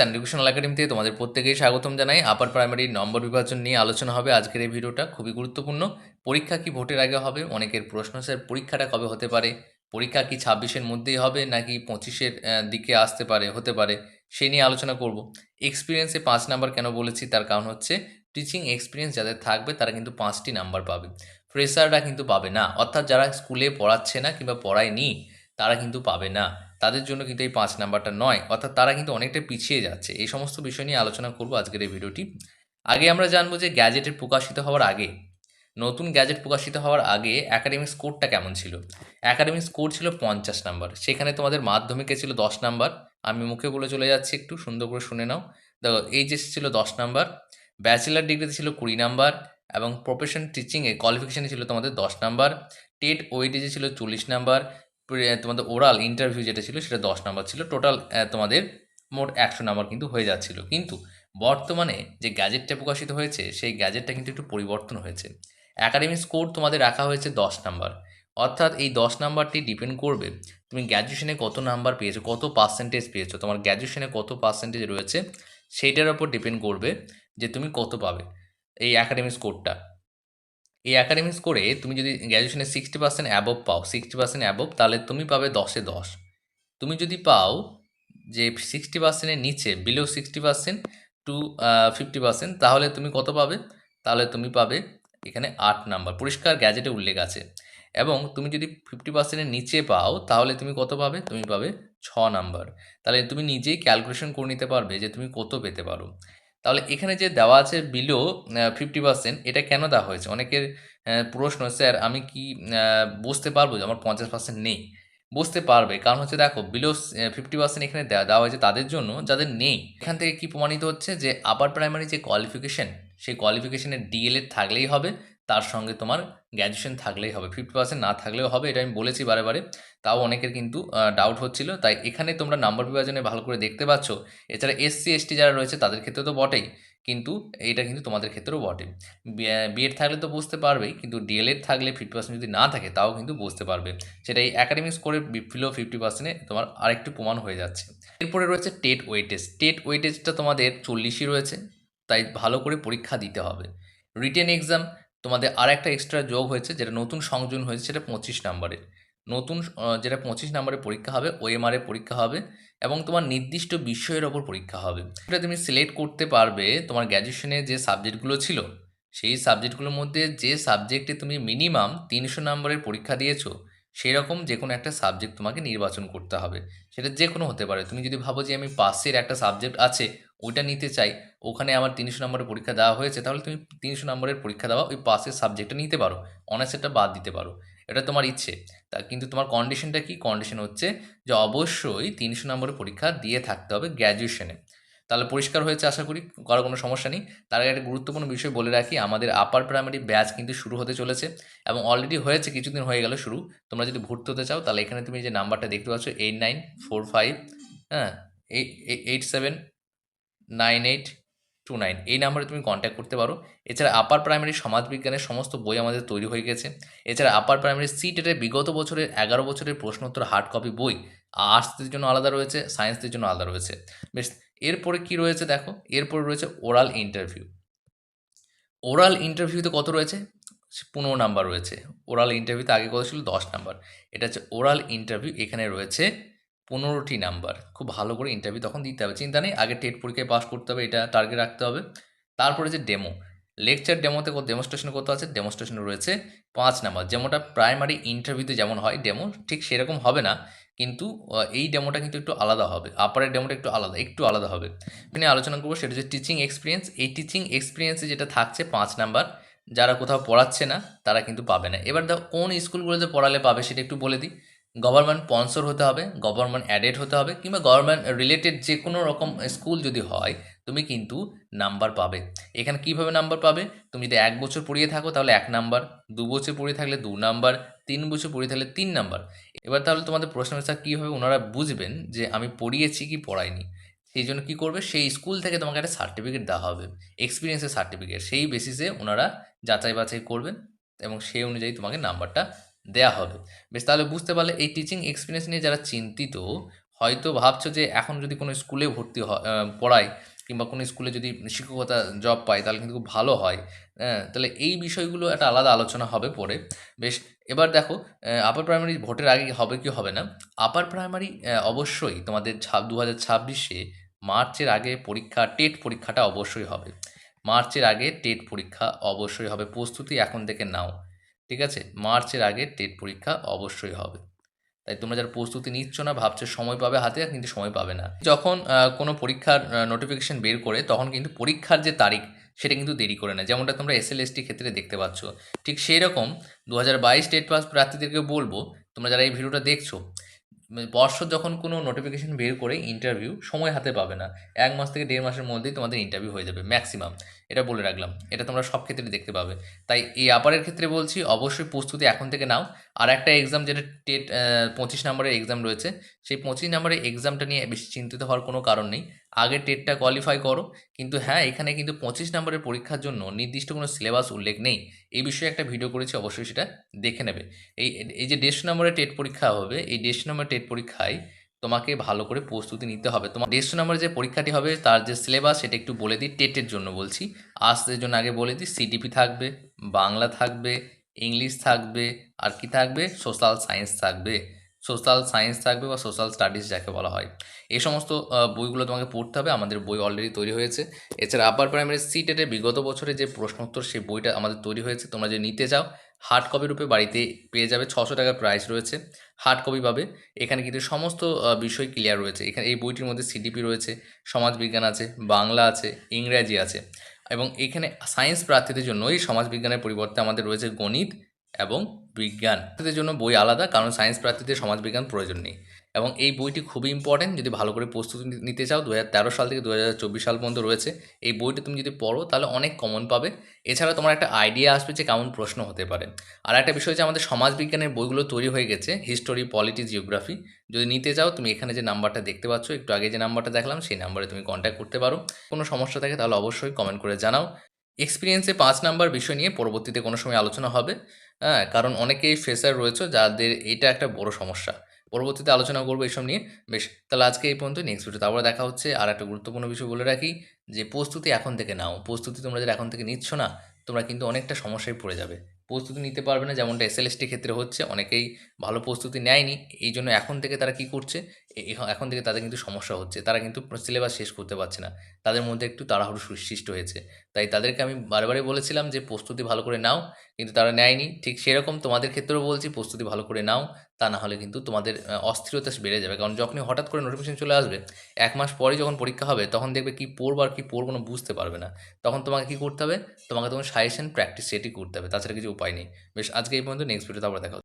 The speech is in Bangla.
অ্যান্ড এডুকেশনাল একাডেমি থেকে তোমাদের প্রত্যেকেই স্বাগতম জানাই। আপার প্রাইমারি নম্বর বিভাজন নিয়ে আলোচনা হবে আজকের এই ভিডিওটা। খুবই গুরুত্বপূর্ণ। পরীক্ষা কি ভোটের আগে হবে? অনেকের প্রশ্ন, স্যার, পরীক্ষাটা কবে হতে পারে? পরীক্ষা কি ছাব্বিশের মধ্যেই হবে নাকি পঁচিশের দিকে আসতে পারে, হতে পারে? সেই নিয়ে আলোচনা করব। এক্সপিরিয়েন্সে পাঁচ নাম্বার কেন বলেছি? তার কারণ হচ্ছে টিচিং এক্সপিরিয়েন্স যাদের থাকবে তারা কিন্তু পাঁচটি নাম্বার পাবে। ফ্রেশাররা কিন্তু পাবে না। অর্থাৎ যারা স্কুলে পড়াচ্ছে না কিংবা পড়ায়নি, তারা কিন্তু পাবে না। তাদের জন্য কিন্তু এই পাঁচ নাম্বারটা নয়। অর্থাৎ তারা কিন্তু অনেকটা পিছিয়ে যাচ্ছে। এই সমস্ত বিষয় নিয়ে আলোচনা করব আজকের এই ভিডিওটি। আগে আমরা জানব যে গ্যাজেটের প্রকাশিত হওয়ার আগে, নতুন গ্যাজেট প্রকাশিত হওয়ার আগে একাডেমিক স্কোরটা কেমন ছিল? একাডেমিক স্কোর ছিল পঞ্চাশ নাম্বার। সেখানে তোমাদের মাধ্যমিকে ছিল দশ নাম্বার। আমি মুখে বলে চলে যাচ্ছি, একটু সুন্দর করে শুনে নাও। দেখো এইচএস ছিল দশ নাম্বার ব্যাচেলার ডিগ্রিতে ছিল কুড়ি নাম্বার এবং প্রফেশন টিচিংয়ে কোয়ালিফিকেশানে ছিল তোমাদের দশ নাম্বার টেট ওয়েটেজে ছিল চল্লিশ নাম্বার তোমাদের ওরাল ইন্টারভিউ যেটা ছিল সেটা দশ নাম্বার ছিল। টোটাল তোমাদের মোট একশো নাম্বার কিন্তু হয়ে যাচ্ছিল। কিন্তু বর্তমানে যে গ্যাজেটটা প্রকাশিত হয়েছে, সেই গ্যাজেটটা কিন্তু একটু পরিবর্তন হয়েছে। অ্যাকাডেমিক স্কোর তোমাদের রাখা হয়েছে দশ নাম্বার অর্থাৎ এই দশ নাম্বারটি ডিপেন্ড করবে তুমি গ্র্যাজুয়েশনে কত নাম্বার পেয়েছ, কত পার্সেন্টেজ পেয়েছ, তোমার গ্র্যাজুয়েশনে কত পার্সেন্টেজ রয়েছে, সেইটার ওপর ডিপেন্ড করবে যে তুমি কত পাবে এই অ্যাকাডেমিক স্কোরটা এই একাডেমিক স্কোরে তুমি যদি গ্র্যাজুয়েশনে সিক্সটি পার্সেন্ট অ্যাবভ পাও সিক্সটি পার্সেন্ট অ্যাবভ তাহলে তুমি পাবে দশে দশ। তুমি যদি পাও যে সিক্সটি পার্সেন্টের নিচে below sixty percent to fifty percent তাহলে তুমি কত পাবে? তাহলে তুমি পাবে এখানে আট নাম্বার পরিষ্কার গ্যাজেটে উল্লেখ আছে। এবং তুমি যদি ফিফটি পার্সেন্টের নিচে পাও, তাহলে তুমি কত পাবে? তুমি পাবে ছ নাম্বার তাহলে তুমি নিজেই ক্যালকুলেশন করে নিতে পারবে যে তুমি কত পেতে পারো। তাহলে এখানে যে দেওয়া আছে বিলো ফিফটি পার্সেন্ট এটা কেন দেওয়া হয়েছে? অনেকের প্রশ্ন স্যার, আমি কি বুঝতে পারব যে আমার পঞ্চাশ পার্সেন্ট নেই? বুঝতে পারবে। কারণ হচ্ছে দেখো বিলো ফিফটি পার্সেন্ট এখানে দেওয়া দেওয়া হয়েছে তাদের জন্য, যাদের নেই। এখান থেকে কি প্রমাণিত হচ্ছে? যে আপার প্রাইমারি যে কোয়ালিফিকেশান সেই কোয়ালিফিকেশানের ডিএলএড থাকলেই হবে। তার সঙ্গে তোমার গ্র্যাজুয়েশন থাকলেই হবে। ফিফটি পার্সেন্ট না থাকলেও হবে, এটা আমি বলেছি বারে বারে। তাও অনেকের কিন্তু ডাউট হচ্ছিল। তাই এখানে তোমরা নাম্বার বিভাজনে ভালো করে দেখতে পাচ্ছ। এছাড়া এসসি এসটি যারা রয়েছে, তাদের ক্ষেত্রে তো বটেই। কিন্তু এইটা কিন্তু তোমাদের ক্ষেত্রেও বটে। বিএড থাকলে তো বুঝতে পারবেই কিন্তু ডিএলএড থাকলে ফিফটি পার্সেন্ট যদি না থাকে, তাও কিন্তু বুঝতে পারবে। সেটা এই একাডেমিক স্কোরের বিলো ফিফটি পার্সেন্টে তোমার আরেকটু প্রমাণ হয়ে যাচ্ছে। এরপরে রয়েছে টেট ওয়েটেজ টেট ওয়েটেজটা তোমাদের চল্লিশই রয়েছে। তাই ভালো করে পরীক্ষা দিতে হবে। রিটেন এক্সাম তোমাদের আর একটা এক্সট্রা যোগ হয়েছে, যেটা নতুন সংযোজন হয়েছে, সেটা পঁচিশ নাম্বারের নতুন যেটা পঁচিশ নাম্বারের পরীক্ষা হবে ওএমআর পরীক্ষা হবে, এবং তোমার নির্দিষ্ট বিষয়ের ওপর পরীক্ষা হবে। এটা তুমি সিলেক্ট করতে পারবে, তোমার গ্র্যাজুয়েশনে যে সাবজেক্টগুলো ছিল, সেই সাবজেক্টগুলোর মধ্যে যে সাবজেক্টে তুমি মিনিমাম তিনশো নম্বরের পরীক্ষা দিয়েছ সেই রকম যে কোনো একটা সাবজেক্ট তোমাকে নির্বাচন করতে হবে। সেটা যে কোনো হতে পারে। তুমি যদি ভাবো যে আমি পাসের একটা সাবজেক্ট আছে ওইটা নিতে চাই, ওখানে আমার তিনশো নম্বরের পরীক্ষা দেওয়া হয়েছে, তাহলে তুমি তিনশো নম্বরের পরীক্ষা দেওয়া ওই পাশের সাবজেক্টটা নিতে পারো অনার্সেরটা বাদ দিতে পারো, এটা তোমার ইচ্ছে। তা কিন্তু তোমার কন্ডিশনটা কি? কন্ডিশন হচ্ছে যে অবশ্যই তিনশো নম্বরের পরীক্ষা দিয়ে থাকতে হবে গ্র্যাজুয়েশনে তাহলে পরিষ্কার হয়েছে আশা করি, করার কোনো সমস্যা নেই। তার আগে একটা গুরুত্বপূর্ণ বিষয় বলে রাখি, আমাদের আপার প্রাইমারি ব্যাচ কিন্তু শুরু হতে চলেছে এবং অলরেডি হয়েছে, কিছুদিন হয়ে গেল শুরু। তোমরা যদি ভর্তি হতে চাও, তাহলে এখানে তুমি যে নাম্বারটা দেখতে পাচ্ছ এইট নাইন ফোর ফাইভ হ্যাঁ eight seven nine eight two nine. এই নাম্বারে তুমি কন্ট্যাক্ট করতে পারো। এছাড়া আপার প্রাইমারি সমাজবিজ্ঞানের সমস্ত বই আমাদের তৈরি হয়ে গেছে। এছাড়া আপার প্রাইমারি সিটেটের বিগত বছরের এগারো বছরের প্রশ্নোত্তর হার্ড কপি বই আর্টসদের জন্য আলাদা রয়েছে সায়েন্সদের জন্য আলাদা রয়েছে। বেশ, এরপরে কি রয়েছে দেখো? এরপরে রয়েছে ওরাল ইন্টারভিউ ওরাল ইন্টারভিউতে কত রয়েছে? পনেরো নাম্বার রয়েছে। ওরাল ইন্টারভিউতে আগে কত ছিল? দশ নাম্বার। এটা হচ্ছে ওরাল ইন্টারভিউ এখানে রয়েছে পনেরোটি নাম্বার খুব ভালো করে ইন্টারভিউ তখন দিতে হবে। চিন্তা নেই, আগে টেট পরীক্ষায় পাস করতে হবে, এটা টার্গেট রাখতে হবে। তারপরে যে ডেমো লেকচার ডেমোতে ডেমোস্ট্রেশন কত আছে? ডেমোস্ট্রেশনে রয়েছে পাঁচ নাম্বার যেমনটা প্রাইমারি ইন্টারভিউতে যেমন হয় ডেমো ঠিক সেরকম হবে না, কিন্তু এই ডেমোটা কিন্তু একটু আলাদা হবে। আপারের ডেমোটা একটু আলাদা একটু আলাদা হবে। এখানে আলোচনা করব, সেটা হচ্ছে টিচিং এক্সপিরিয়েন্স এই টিচিং এক্সপিরিয়েন্সে যেটা থাকছে পাঁচ নাম্বার যারা কোথাও পড়াচ্ছে না, তারা কিন্তু পাবে না। এবার দেখো কোন স্কুলগুলোতে পড়ালে পাবে সেটা একটু বলে দিই। গভর্নমেন্ট স্পন্সর হতে হবে, গভর্নমেন্ট অ্যাডেড হতে হবে কিংবা গভর্নমেন্ট রিলেটেড যে কোনো রকম স্কুল যদি হয়, তুমি কিন্তু নাম্বার পাবে। এখানে কীভাবে নাম্বার পাবে? তুমি যদি এক বছর পড়িয়ে থাকো তাহলে এক নাম্বার, দু বছর পড়িয়ে থাকলে দু নাম্বার, তিন বছর পড়িয়ে থাকলে তিন নাম্বার। এবার তাহলে তোমাদের প্রশ্ন হচ্ছে কীভাবে ওনারা বুঝবেন যে আমি পড়িয়েছি কি পড়াইনি? সেই জন্য কী করবে? সেই স্কুল থেকে তোমাকে একটা সার্টিফিকেট দেওয়া হবে এক্সপিরিয়েন্সের সার্টিফিকেট সেই বেসিসে ওনারা যাচাই বাছাই করবেন এবং সেই অনুযায়ী তোমাকে নাম্বারটা দেয়া হবে। বেশ, তাহলে বুঝতে পারলে এই টিচিং এক্সপিরিয়েন্স নিয়ে যারা চিন্তিত, হয়তো ভাবছ যে এখন যদি কোনো স্কুলে ভর্তি হয় পড়ায় কিংবা কোনো স্কুলে যদি শিক্ষকতা জব পায়, তাহলে কিন্তু খুব ভালো হয়। হ্যাঁ তাহলে এই বিষয়গুলো একটা আলাদা আলোচনা হবে পরে। বেশ, এবার দেখো আপার প্রাইমারি ভোটের আগে হবে কি হবে না? আপার প্রাইমারি অবশ্যই তোমাদের ছাব দু হাজার ছাব্বিশে মার্চের আগে পরীক্ষা, টেট পরীক্ষাটা অবশ্যই হবে। মার্চের আগে টেট পরীক্ষা অবশ্যই হবে। প্রস্তুতি এখন থেকে নাও। ঠিক আছে? মার্চের আগে টেট পরীক্ষা অবশ্যই হবে। তাই তোমরা যারা প্রস্তুতি নিচ্ছ না, ভাবছ সময় পাবে হাতে, কিন্তু সময় পাবে না। যখন কোনো পরীক্ষার নোটিফিকেশন বের করে, তখন কিন্তু পরীক্ষার যে তারিখ, সেটা কিন্তু দেরি করে না যেমনটা তোমরা এস এল ক্ষেত্রে দেখতে পাচ্ছ। ঠিক সেই রকম দু হাজার বাইশ টেট পাস প্রার্থীদেরকে বলব, তোমরা যারা এই ভিডিওটা দেখছ পর্ষদ যখন কোনো নোটিফিকেশন বের করে ইন্টারভিউ সময় হাতে পাবে না। এক মাস থেকে দেড় মাসের মধ্যেই তোমাদের ইন্টারভিউ হয়ে যাবে ম্যাক্সিমাম এটা বলে রাখলাম। এটা তোমরা সব ক্ষেত্রে দেখতে পাবে। তাই এই আপারের ক্ষেত্রে বলছি, অবশ্যই প্রস্তুতি এখন থেকে নাও। আর একটা এক্সাম যেটা টেট পঁচিশ নম্বরের এক্সাম রয়েছে, সেই পঁচিশ নম্বরের এক্সামটা নিয়ে বেশি চিন্তিত হওয়ার কোনো কারণ নেই। আগে টেটটা কোয়ালিফাই করো। কিন্তু হ্যাঁ এখানে কিন্তু পঁচিশ নম্বরের পরীক্ষার জন্য নির্দিষ্ট কোনো সিলেবাস উল্লেখ নেই। এই বিষয়ে একটা ভিডিও করেছি, অবশ্যই সেটা দেখে নেবে। এই এই যে দেড়শো নম্বরের টেট পরীক্ষা হবে, এই দেড়শো নম্বরের টেট পরীক্ষায় তোমাকে ভালো করে প্রস্তুতি নিতে হবে। তোমার দেড়শো নম্বরের যে পরীক্ষাটি হবে, তার যে সিলেবাস, সেটা একটু বলে দিই টেটের জন্য বলছি। আসদের জন্য আগে বলে দিই, সিটিপি থাকবে, বাংলা থাকবে, ইংলিশ থাকবে, আর কি থাকবে? সোশ্যাল সায়েন্স থাকবে। সোশ্যাল সায়েন্স থাকবে বা সোশ্যাল স্টাডিজ যাকে বলা হয়। এই সমস্ত বইগুলো তোমাকে পড়তে হবে। আমাদের বই অলরেডি তৈরি হয়েছে। এছাড়া আপার প্রাইমারি সি বিগত বছরে যে প্রশ্নোত্তর সেই বইটা আমাদের তৈরি হয়েছে। তোমরা যদি নিতে চাও হার্ড কপি রূপে বাড়িতে পেয়ে যাবে ছশো টাকার প্রাইস রয়েছে। হার্ড কপি পাবে। এখানে কিন্তু সমস্ত বিষয় ক্লিয়ার রয়েছে। এখানে এই বইটির মধ্যে সিডিপি রয়েছে, সমাজবিজ্ঞান আছে, বাংলা আছে, ইংরাজি আছে। এবং এখানে সায়েন্স প্রার্থীদের জন্য এই সমাজবিজ্ঞানের পরিবর্তে আমাদের রয়েছে গণিত এবং বিজ্ঞান। জন্য বই আলাদা, কারণ সায়েন্স প্রার্থীদের সমাজবিজ্ঞান প্রয়োজন নেই। এবং এই বইটি খুবই ইম্পর্টেন্ট যদি ভালো করে প্রস্তুতি নিতে চাও দু হাজার তেরো সাল থেকে দু হাজার চব্বিশ সাল পর্যন্ত রয়েছে, এই বইটি তুমি যদি পড়ো, তাহলে অনেক কমন পাবে। এছাড়া তোমার একটা আইডিয়া আসবে যে কেমন প্রশ্ন হতে পারে। আর একটা বিষয় হচ্ছে আমাদের সমাজবিজ্ঞানের বইগুলো তৈরি হয়ে গেছে হিস্টোরি পলিটি জিওগ্রাফি যদি নিতে চাও, তুমি এখানে যে নাম্বারটা দেখতে পাচ্ছ, একটু আগে যে নাম্বারটা দেখলাম, সেই নাম্বারে তুমি কন্ট্যাক্ট করতে পারো। কোনো সমস্যা থাকে, তাহলে অবশ্যই কমেন্ট করে জানাও। এক্সপিরিয়েন্সে পাঁচ নাম্বার বিষয় নিয়ে পরবর্তীতে কোনো সময় আলোচনা হবে। হ্যাঁ কারণ অনেকেই ফ্রেশার রয়েছে, যাদের এটা একটা বড় সমস্যা। পরবর্তীতে আলোচনা করব এইসব নিয়ে। বেশ, তাহলে আজকে এই পর্যন্ত নেক্সট ভিডিও তারপরে দেখা হচ্ছে। আর একটা গুরুত্বপূর্ণ বিষয় বলে রাখি, যে প্রস্তুতি এখন থেকে নাও। প্রস্তুতি তোমরা যদি এখন থেকে নিচ্ছ না, তোমরা কিন্তু অনেকটা সমস্যায় পড়ে যাবে। প্রস্তুতি নিতে পারবে না, যেমনটা এসএলএসটি ক্ষেত্রে হচ্ছে, অনেকেই ভালো প্রস্তুতি নেয়নি এই জন্য এখন থেকে তারা কি করছে এখন থেকে তাদের কিন্তু সমস্যা হচ্ছে, তারা কিন্তু সিলেবাস শেষ করতে পারছে না, তাদের মধ্যে একটু তাড়াহুড়ো সৃষ্টি হয়েছে, তাই তাদেরকে আমি বারবারই বলেছিলাম যে প্রস্তুতি ভালো করে নাও, কিন্তু তারা নেয়নি, ঠিক সেরকম তোমাদের ক্ষেত্রেও বলছি প্রস্তুতি ভালো করে নাও, তা না হলে কিন্তু তোমাদের অস্থিরতা বেড়ে যাবে, কারণ যখনই হঠাৎ করে নোটিফিকেশন চলে আসবে, এক মাস পরে যখন পরীক্ষা হবে, তখন দেখবে কি পড়ব আর কি পড়ব না বুঝতে পারবে না, তখন তোমাকে কি করতে হবে, তোমাকে তখন সাজেশন প্র্যাকটিস সেটি করতে হবে, তাছাড়া কিছু উপায় নেই, বেশ আজকে এই পর্যন্ত নেক্সট ভিডিওতে আবার দেখা।